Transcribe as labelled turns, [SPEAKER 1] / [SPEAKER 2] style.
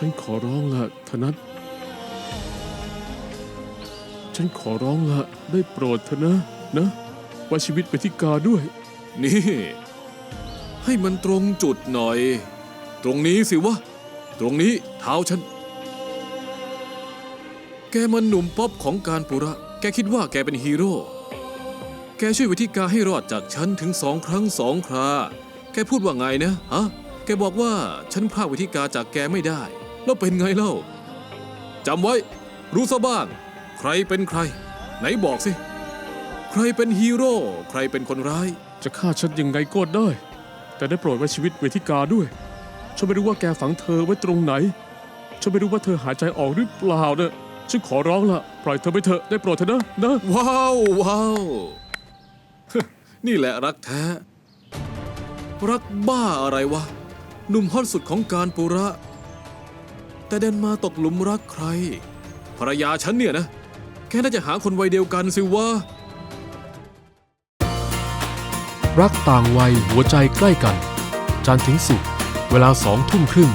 [SPEAKER 1] ฉันขอร้องละธนัทฉันขอร้องละได้โปรดเถอะนะนะว่าชีวิตไปที่กาด้วย
[SPEAKER 2] นี่ ให้มันตรงจุดหน่อย ตรงนี้สิวะ ตรงนี้เท้าฉัน แกมันหนุ่มป๊อปของการปุระ แกคิดว่าแกเป็นฮีโร่ แกช่วยวิธีกาให้รอดจากฉันถึงสองครั้งสองครา แกพูดว่าไงนะ ฮะ แกบอกว่าฉันพลาดวิธีกาจากแกไม่ได้ แล้วเป็นไงเล่าจำไว้ รู้ซะบ้าง ใครเป็นใคร ไหนบอกสิ ใครเป็นฮีโร่ใครเป็นคนร้าย
[SPEAKER 1] จะฆ่าฉันยังไงก็ได้ แต่ได้โปรดไว้ชีวิตเวทิกาด้วย ฉันไม่รู้ว่าแกฝังเธอไว้ตรงไหน ฉันไม่รู้ว่าเธอหายใจออกหรือเปล่าเนะฉันขอร้องละปล่อยเธอไปเถอะได้โปรดเถอะนะนะ
[SPEAKER 2] ว้าวว้าวนี่แหละรักแท้ รักบ้าอะไรวะหนุ่มฮอตสุดของการปุระ แต่เดินมาตกหลุมรักใคร ภรรยาฉันเนี่ยนะ แค่น่าจะหาคนวัยเดียวกันสิวะ
[SPEAKER 3] รักต่างวัยหัวใจใกล้กัน จันทร์ถึงศุกร์เวลาสองทุ่มครึ่ง